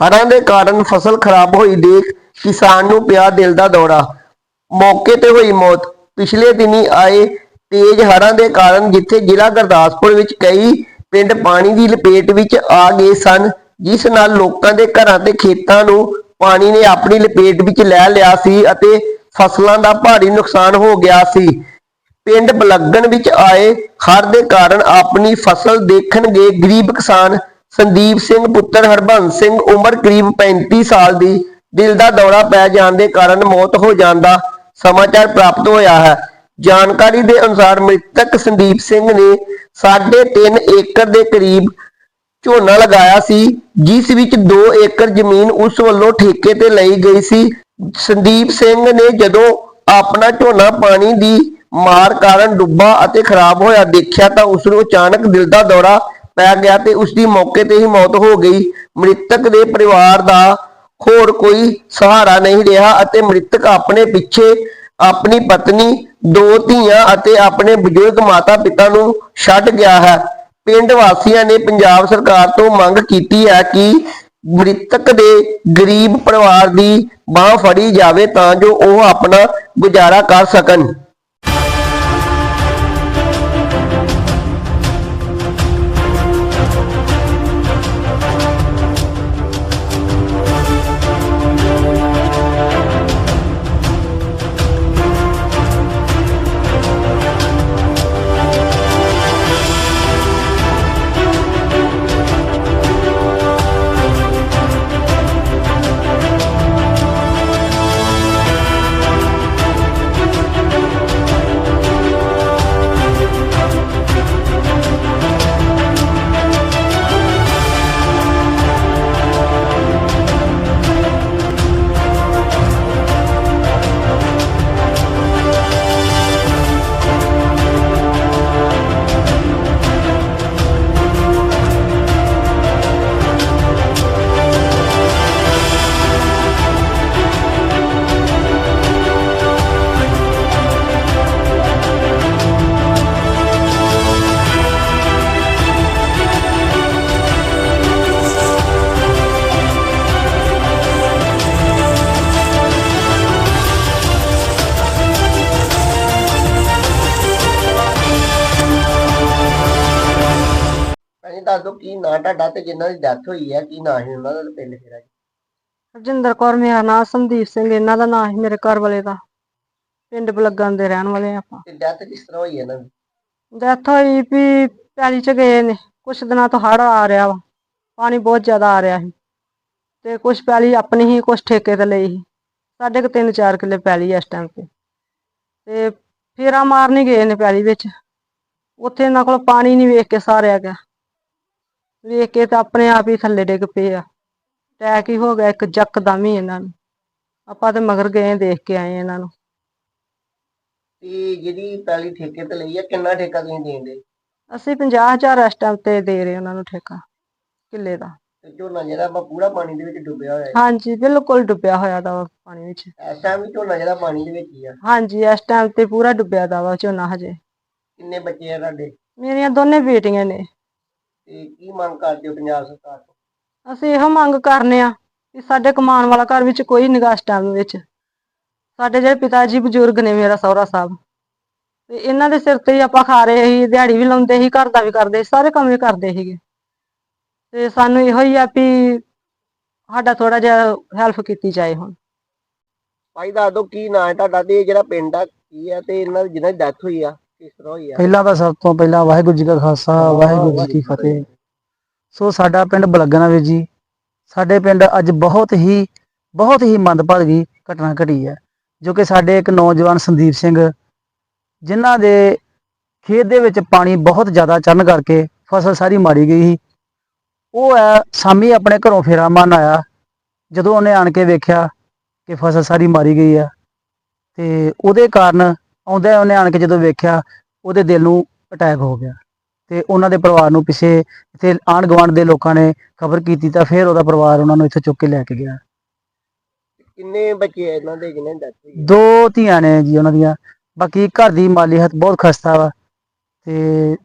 ਹੜ੍ਹਾਂ ਦੇ ਕਾਰਨ ਫਸਲ ਖਰਾਬ ਹੋਈ ਦੇਖ ਕਿਸਾਨ ਨੂੰ ਪਿਆ ਦਿਲ ਦਾ ਦੌਰਾ। ਮੌਕੇ ਤੇ ਹੋਈ ਮੌਤ। ਪਿਛਲੇ ਦਿਨੀ ਆਏ ਤੇਜ਼ ਹੜ੍ਹਾਂ ਦੇ ਕਾਰਨ ਜਿੱਥੇ ਜ਼ਿਲ੍ਹਾ ਗੁਰਦਾਸਪੁਰ ਵਿੱਚ ਕਈ ਪਿੰਡ ਪਾਣੀ ਦੀ ਲਪੇਟ ਵਿੱਚ ਆ ਗਏ ਸਨ, ਜਿਸ ਨਾਲ ਲੋਕਾਂ ਦੇ ਘਰਾਂ ਤੇ ਖੇਤਾਂ ਨੂੰ ਪਾਣੀ ਨੇ ਆਪਣੀ ਲਪੇਟ ਵਿੱਚ ਲੈ ਲਿਆ ਸੀ ਅਤੇ ਫਸਲਾਂ ਦਾ ਭਾਰੀ ਨੁਕਸਾਨ ਹੋ ਗਿਆ ਸੀ। ਪਿੰਡ ਬਲੱਗਣ ਵਿੱਚ ਆਏ ਹੜ੍ਹ ਦੇ ਕਾਰਨ ਆਪਣੀ ਫਸਲ ਦੇਖਣਗੇ ਗਰੀਬ ਕਿਸਾਨ ਸੰਦੀਪ ਸਿੰਘ ਪੁੱਤਰ ਹਰਬੰਸ ਸਿੰਘ ਉਮਰ ਕਰੀਬ 35 ਸਾਲ ਦੀ, ਦਿਲ ਦਾ ਦੌਰਾ ਪੈ ਜਾਣ ਦੇ ਕਾਰਨ ਮੌਤ ਹੋ ਜਾਣ ਦਾ ਸਮਾਚਾਰ ਪ੍ਰਾਪਤ ਹੋਇਆ ਹੈ। ਜਾਣਕਾਰੀ ਦੇ ਅਨੁਸਾਰ ਮ੍ਰਿਤਕ ਸੰਦੀਪ ਸਿੰਘ ਨੇ 3.5 ਏਕੜ ਦੇ ਕਰੀਬ ਝੋਨਾ ਲਗਾਇਆ ਸੀ, ਜਿਸ ਵਿੱਚ 2 ਏਕੜ ਜ਼ਮੀਨ ਉਸ ਵੱਲੋਂ ਠੇਕੇ ਤੇ ਲਈ ਗਈ ਸੀ। ਸੰਦੀਪ ਸਿੰਘ ਨੇ ਜਦੋਂ ਆਪਣਾ ਝੋਨਾ ਪਾਣੀ ਦੀ ਮਾਰ ਕਾਰਨ ਡੁੱਬਾ ਅਤੇ ਖਰਾਬ ਹੋਇਆ ਦੇਖਿਆ ਤਾਂ ਉਸ ਨੂੰ ਅਚਾਨਕ ਦਿਲ ਦਾ ਦੌਰਾ ਪੈ ਗਿਆ ਤੇ ਉਸ ਦੀ ਮੌਕੇ ਤੇ ਹੀ ਮੌਤ ਹੋ ਗਈ। ਮ੍ਰਿਤਕ ਦੇ ਪਰਿਵਾਰ ਦਾ ਹੋਰ ਕੋਈ ਸਹਾਰਾ ਨਹੀਂ ਰਿਹਾ ਅਤੇ ਮ੍ਰਿਤਕ ਆਪਣੇ ਪਿੱਛੇ ਆਪਣੀ ਪਤਨੀ, ਦੋ ਧੀਆਂ ਅਤੇ ਆਪਣੇ ਬਜ਼ੁਰਗ ਮਾਤਾ ਪਿਤਾ ਨੂੰ ਛੱਡ ਗਿਆ ਹੈ। ਪਿੰਡ ਵਾਸੀਆਂ ਨੇ ਪੰਜਾਬ ਸਰਕਾਰ ਤੋਂ ਮੰਗ ਕੀਤੀ ਹੈ ਕਿ ਮ੍ਰਿਤਕ ਦੇ ਗਰੀਬ ਪਰਿਵਾਰ ਦੀ ਬਾਹ ਫੜੀ ਜਾਵੇ ਤਾਂ ਜੋ ਉਹ ਆਪਣਾ ਗੁਜ਼ਾਰਾ ਕਰ ਸਕਣ। ਦੱਸ ਦਿਓ ਕੀ ਨਾਂ ਤੁਹਾਡਾ ਤੇ ਜਿਨ੍ਹਾਂ ਦੀ ਡੈਥ ਹੋਈ ਹੈ ਕੀ ਨਾਂ ਹੈ ਉਹਨਾਂ ਦਾ ਤੇ ਪਿੰਡ ਕਿਹੜਾ ਜੀ ਰਜਿੰਦਰ ਕੌਰ ਮੇਰਾ ਨਾਮ ਸੰਦੀਪ ਸਿੰਘ ਇਹਨਾਂ ਦਾ ਨਾਮ ਹੈ ਮੇਰੇ ਘਰ ਵਾਲੇ ਦਾ। ਪਿੰਡ ਬਲੱਗਣ ਦੇ ਰਹਿਣ ਵਾਲੇ ਆ ਆਪਾਂ। ਤੇ ਡੈਥ ਕਿਸ ਤਰ੍ਹਾਂ ਹੋਈ ਹੈ ਇਹਨਾਂ ਦੀ? ਡੈਥ ਹੋਈ ਵੀ ਪੈਲੀ ਚ ਗਏ ਨੇ ਕੁਛ ਦਿਨਾਂ ਤੋਂ ਹੜ੍ਹ ਆ ਰਿਹਾ ਵਾ ਪਾਣੀ ਬਹੁਤ ਜ਼ਿਆਦਾ ਆ ਰਿਹਾ ਸੀ। ਤੇ ਕੁਛ ਪੈਲੀ ਆਪਣੀ ਹੀ ਕੁਛ ਠੇਕੇ ਤੇ ਲਈ ਸੀ। ਸਾਡੇ ਕੋ ਤਿੰਨ ਚਾਰ ਕਿੱਲੇ ਪੈਲੀ ਆ ਇਸ ਟਾਈਮ ਤੇ। ਤੇ ਫੇਰਾ ਮਾਰਨੀ ਗਏ ਨੇ ਪੈਲੀ ਵਿੱਚ। ਉੱਥੇ ਇਹਨਾਂ ਕੋਲ ਪਾਣੀ ਨਹੀਂ ਵੇਖ ਕੇ ਸਾਰਿਆ ਗਿਆ। ਵੇਖ ਕੇ ਤਾਂ ਆਪਣੇ ਆਪ ਹੀ ਥੱਲੇ ਡਿੱਗ ਪਏ ਆ। ਅਟੈਕ ਹੀ ਹੋ ਗਿਆ ਇੱਕ ਜੱਕਦਮ ਹੀ ਇਹਨਾਂ ਨੂੰ। ਆਪਾਂ ਤੇ ਮਗਰ ਗਏ ਦੇਖ ਕੇ ਆਏ ਇਹਨਾਂ ਨੂੰ। ਤੇ ਜਿਹੜੀ ਪਹਿਲੀ ਠੇਕੇ ਤੇ ਲਈ ਹੈ ਕਿੰਨਾ ਠੇਕਾ ਤੁਸੀਂ ਦੇਂਦੇ? ਅਸੀਂ 50000 ਇਸ ਟਾਈਮ ਤੇ ਦੇ ਰਹੇ ਉਹਨਾਂ ਨੂੰ ਠੇਕਾ ਕਿੱਲੇ ਦਾ। ਤੇ ਝੋਨਾ ਜਿਹੜਾ ਵਾ ਪੂਰਾ ਪਾਣੀ ਦੇ ਵਿੱਚ ਡੁੱਬਿਆ ਹੋਇਆ ਹੈ। ਹਾਂਜੀ ਬਿਲਕੁਲ ਡੁੱਬਿਆ ਹੋਇਆ ਦਾ ਵਾ ਪਾਣੀ ਵਿੱਚ। ਇਸ ਟਾਈਮ ਵੀ ਝੋਨਾ ਜਿਹੜਾ ਪਾਣੀ ਦੇ ਵਿੱਚ ਹੀ ਆ। ਹਾਂਜੀ ਇਸ ਟਾਈਮ ਤੇ ਪੂਰਾ ਡੁੱਬਿਆ ਦਾ ਵਾ ਝੋਨਾ ਹਜੇ। ਕਿੰਨੇ ਬੱਚੇ ਆ ਤੁਹਾਡੇ? ਮੇਰੀਆਂ ਦੋਨੇ ਬੇਟੀਆਂ ਨੇ। ਤੇ ਕੀ ਮੰਗ ਕਰਦੇ ਹੋ ਪੰਜਾਬ ਸਰਕਾਰ ਤੋਂ? ਅਸੀਂ ਇਹੋ ਮੰਗ ਕਰਨੇ ਆ ਕਿ ਸਾਡੇ ਕਮਾਉਣ ਵਾਲਾ ਘਰ ਵਿੱਚ ਕੋਈ ਨਿਗਾਹ ਇਸ ਟਾਈਮ ਵਿੱਚ। ਸਾਡੇ ਜਿਹੜੇ ਪਿਤਾ ਜੀ ਬਜ਼ੁਰਗ ਨੇ ਮੇਰਾ ਸਹੁਰਾ ਸਾਹਿਬ ਤੇ ਇਹਨਾਂ ਦੇ ਸਿਰ ਤੇ ਹੀ ਆਪਾਂ ਖਾ ਰਹੇ ਸੀ ਦਿਹਾੜੀ ਵੀ ਲਾਉਂਦੇ ਸੀ ਘਰ ਦਾ ਵੀ ਕਰਦੇ ਸੀ ਸਾਰੇ ਕੰਮ ਵੀ ਕਰਦੇ ਸੀਗੇ। ਤੇ ਸਾਨੂੰ ਇਹੋ ਹੀ ਆ ਵੀ ਸਾਡਾ ਥੋੜਾ ਜਿਹਾ ਹੈਲਪ ਕੀਤੀ ਜਾਏ ਹੁਣ। ਭਾਈ ਦੱਸ ਦਿਓ ਕੀ ਨਾਂ ਹੈ ਤੁਹਾਡਾ ਤੇ ਇਹ ਜਿਹੜਾ ਪਿੰਡ ਆ ਕੀ ਆ ਤੇ ਇਹਨਾਂ ਦੀ ਜਿਹਨਾਂ ਦੀ ਡੈਥ ਹੋਈ ਆ? ਪਹਿਲਾਂ ਤਾਂ ਸਭ ਤੋਂ ਪਹਿਲਾਂ ਵਾਹਿਗੁਰੂ ਜੀ ਕਾ ਖਾਲਸਾ ਵਾਹਿਗੁਰੂ ਜੀ ਕੀ ਫਤਿਹ। ਸੋ ਸਾਡਾ ਪਿੰਡ ਬਲਗਣਾ ਵੀਰ ਜੀ ਸਾਡੇ ਪਿੰਡ ਅੱਜ ਬਹੁਤ ਹੀ ਬਹੁਤ ਹੀ ਮੰਦਭਾਗੀ ਘਟਨਾ ਘਟੀ ਹੈ ਜੋ ਕਿ ਸਾਡੇ ਇੱਕ ਨੌਜਵਾਨ ਸੰਦੀਪ ਸਿੰਘ ਜਿਨ੍ਹਾਂ ਦੇ ਖੇਤ ਦੇ ਵਿੱਚ ਪਾਣੀ ਬਹੁਤ ਜ਼ਿਆਦਾ ਚੜਨ ਕਰਕੇ ਫਸਲ ਸਾਰੀ ਮਾਰੀ ਗਈ ਸੀ। ਉਹ ਹੈ ਸਾਮੀ ਆਪਣੇ ਘਰੋਂ ਫੇਰਾ ਮਾਰਨ ਆਇਆ ਜਦੋਂ ਉਹਨੇ ਆਣ ਕੇ ਵੇਖਿਆ ਕਿ ਫਸਲ ਸਾਰੀ ਮਾਰੀ ਗਈ ਆ। ਤੇ ਉਹਦੇ ਕਾਰਨ ਆਉਂਦਾ ਉਹਨੇ ਆਣ ਕੇ ਜਦੋਂ ਵੇਖਿਆ ਉਹਦੇ ਦਿਲ ਨੂੰ ਅਟੈਕ ਹੋ ਗਿਆ ਤੇ ਉਹਨਾਂ ਦੇ ਪਰਿਵਾਰ ਨੂੰ ਪਿੱਛੇ ਇੱਥੇ ਆਂਢ ਗੁਆਂਢ ਦੇ ਲੋਕਾਂ ਨੇ ਖਬਰ ਕੀਤੀ ਤਾਂ ਫਿਰ ਉਹਦਾ ਪਰਿਵਾਰ ਉਹਨਾਂ ਨੂੰ ਇੱਥੇ ਚੁੱਕ ਕੇ ਲੈ ਕੇ ਗਿਆ। ਕਿੰਨੇ ਬੱਚੇ ਆ ਇਹਨਾਂ ਦੇ ਦੀ ਡੈਥ ਹੋਈ ਦੋ ਧੀਆਂ ਨੇ ਜੀ ਉਹਨਾਂ ਦੀਆਂ ਬਾਕੀ ਘਰ ਦੀ ਮਾਲੀ ਹਾਲਤ ਬਹੁਤ ਖਸਤਾ ਵਾ ਤੇ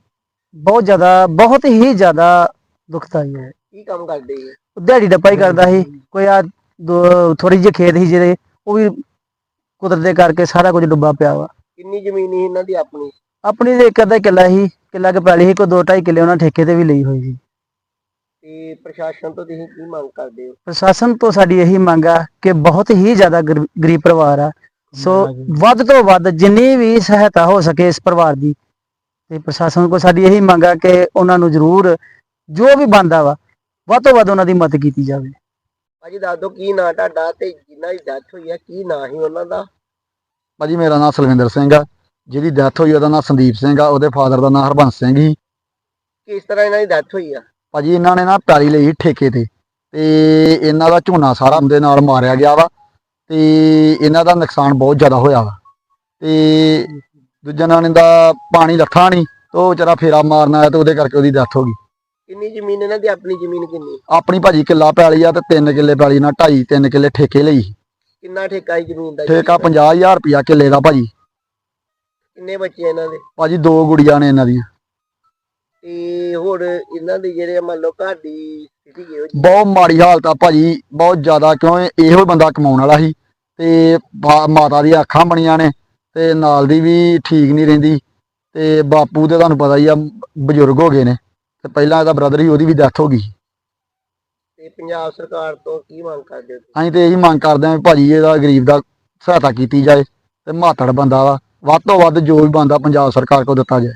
ਬਹੁਤ ਜ਼ਿਆਦਾ ਬਹੁਤ ਹੀ ਜ਼ਿਆਦਾ ਦੁਖਦਾਈ ਹੈ। ਕੀ ਕੰਮ ਕਰਦੇ ਉਹ ਦਿਹਾੜੀ ਡੱਪਾ ਹੀ ਕਰਦਾ ਸੀ ਕੋਈ ਆ ਥੋੜੀ ਜਿਹੀ ਖੇਤ ਸੀ ਜਿਹੜੇ ਉਹ ਵੀ ਕੁਦਰਤ ਦੇ ਕਰਕੇ ਸਾਰਾ ਕੁਝ ਡੁੱਬਾ ਪਿਆ ਵਾ। ਕਿੰਨੀ ਜ਼ਮੀਨ ਸੀ ਇਹਨਾਂ ਦੀ ਆਪਣੀ? ਆਪਣੀ ਦੇ ਇੱਕ ਅੱਧਾ ਕਿੱਲਾ ਸੀ ਕਿੱਲਾ ਕੁ ਪੈਲੀ ਸੀ ਕੋਈ ਦੋ ਢਾਈ ਕਿੱਲੇ ਉਹਨਾਂ ਠੇਕੇ ਤੇ ਵੀ ਲਈ ਹੋਈ ਸੀ। ਤੇ ਪ੍ਰਸ਼ਾਸਨ ਤੋਂ ਤੁਸੀਂ ਕੀ ਮੰਗ ਕਰਦੇ ਹੋ? ਪ੍ਰਸ਼ਾਸਨ ਤੋਂ ਸਾਡੀ ਇਹੀ ਮੰਗ ਆ ਕਿ ਬਹੁਤ ਹੀ ਜ਼ਿਆਦਾ ਗਰ- ਗਰੀਬ ਪਰਿਵਾਰ ਆ। ਸੋ ਵੱਧ ਤੋਂ ਵੱਧ ਜਿੰਨੀ ਵੀ ਸਹਾਇਤਾ ਹੋ ਸਕੇ ਇਸ ਪਰਿਵਾਰ ਦੀ ਤੇ ਪ੍ਰਸ਼ਾਸਨ ਕੋਲ ਸਾਡੀ ਇਹੀ ਮੰਗ ਆ ਕਿ ਉਹਨਾਂ ਨੂੰ ਜ਼ਰੂਰ ਜੋ ਵੀ ਬੰਦਾ ਵਾ ਵੱਧ ਤੋਂ ਵੱਧ ਉਹਨਾਂ ਦੀ ਮਦਦ ਕੀਤੀ ਜਾਵੇ। ਭਾਜੀ ਦੱਸ ਦਿਓ ਕੀ ਨਾਂ ਤੁਹਾਡਾ ਤੇ ਜਿਨ੍ਹਾਂ ਦੀ ਡੈਥ ਹੋਈ ਆ ਕੀ ਨਾਂ ਸੀ ਉਹਨਾਂ ਦਾ? ਭਾਜੀ ਮੇਰਾ ਨਾਮ ਸਲਵਿੰਦਰ ਸਿੰਘ ਆ ਜਿਹਦੀ ਡੈਥ ਹੋਈ ਉਹਦਾ ਨਾਮ ਸੰਦੀਪ ਸਿੰਘ ਆ ਉਹਦੇ ਫਾਦਰ ਦਾ ਨਾਮ ਹਰਬੰਸ ਸਿੰਘ ਸੀ। ਕਿਸ ਤਰ੍ਹਾਂ ਇਹਨਾਂ ਦੀ ਡੈਥ ਹੋਈ ਆ? ਭਾਜੀ ਇਹਨਾਂ ਨੇ ਨਾ ਪੈਲੀ ਲਈ ਸੀ ਠੇਕੇ ਤੇ ਤੇ ਇਹਨਾਂ ਦਾ ਝੋਨਾ ਸਾਰਾ ਉਹਦੇ ਨਾਲ ਮਾਰਿਆ ਗਿਆ ਵਾ ਤੇ ਇਹਨਾਂ ਦਾ ਨੁਕਸਾਨ ਬਹੁਤ ਜ਼ਿਆਦਾ ਹੋਇਆ ਵਾ। ਤੇ ਦੂਜਾ ਨਾਂ ਦਾ ਪਾਣੀ ਲੱਥਾ ਨਹੀਂ ਤੇ ਵਿਚਾਰਾ ਫੇਰਾ ਮਾਰਨ ਆਇਆ ਤੇ ਉਹਦੇ ਕਰਕੇ ਉਹਦੀ ਡੈਥ ਹੋ ਗਈ। ਕਿੰਨੀ ਜ਼ਮੀਨ ਇਹਨਾਂ ਦੀ? ਆਪਣੀ ਜ਼ਮੀਨ ਕਿੰਨੀ? ਆਪਣੀ ਭਾਜੀ ਕਿੱਲਾ ਪੈਲੀ ਆ ਤੇ 3 ਕਿੱਲੇ ਪੈਲੀ ਨਾਲ 2.5 3 ਕਿੱਲੇ ਠੇਕੇ ਲਈ। ਕਿੰਨਾ ਠੇਕਾ ਹੈ ਜ਼ਮੀਨ ਦਾ ਠੇਕਾ 50000 ਰੁਪਿਆ ਕਿੱਲੇ ਦਾ ਭਾਜੀ। ਕਿੰਨੇ ਬੱਚੇ ਇਹਨਾਂ ਦੇ? ਭਾਜੀ ਦੋ ਗੁੜੀਆਂ ਨੇ ਇਹਨਾਂ ਦੀਆਂ। ਤੇ ਹੋਰ ਇਹਨਾਂ ਦੀ ਜਿਹੜੇ ਮੰਨ ਲਓ ਘਰ ਦੀ ਸਥਿਤੀ ਕਿਹੋ ਜਿਹੀ? ਬਹੁਤ ਮਾੜੀ ਹਾਲਤ ਆ ਭਾਜੀ ਬਹੁਤ ਜ਼ਿਆਦਾ ਕਿਉਂ ਇਹ- ਇਹੋ ਬੰਦਾ ਕਮਾਉਣ ਵਾਲਾ ਸੀ। ਤੇ ਬਾ- ਮਾਤਾ ਦੀਆਂ ਅੱਖਾਂ ਬਣੀਆਂ ਨੇ ਤੇ ਨਾਲ ਦੀ ਵੀ ਠੀਕ ਨਹੀਂ ਰਹਿੰਦੀ। ਤੇ ਬਾਪੂ ਤੇ ਤੁਹਾਨੂੰ ਪਤਾ ਹੀ ਆ ਬਜ਼ੁਰਗ ਹੋ ਗਏ ਨੇ। ਤੇ ਪਹਿਲਾਂ ਇਹਦਾ ਬ੍ਰਦਰ ਸੀ ਉਹਦੀ ਵੀ ਡੈਥ ਹੋ ਗਈ ਤੇ ਪੰਜਾਬ ਸਰਕਾਰ ਤੋਂ ਕੀ ਮੰਗ ਕਰਦੇ ਹੋ ਅਸੀਂ ਤੇ ਇਹੀ ਮੰਗ ਕਰਦੇ ਹਾਂ ਵੀ ਭਾਜੀ ਇਹਦਾ ਗਰੀਬ ਦਾ ਸਹਾਇਤਾ ਕੀਤੀ ਜਾਏ ਤੇ ਮਾਤੜ ਬੰਦਾ ਵਾ। ਵੱਧ ਤੋਂ ਵੱਧ ਜੋ ਵੀ ਬੰਦਾ ਪੰਜਾਬ ਸਰਕਾਰ ਕੋਲ ਦਿੱਤਾ ਜਾਏ।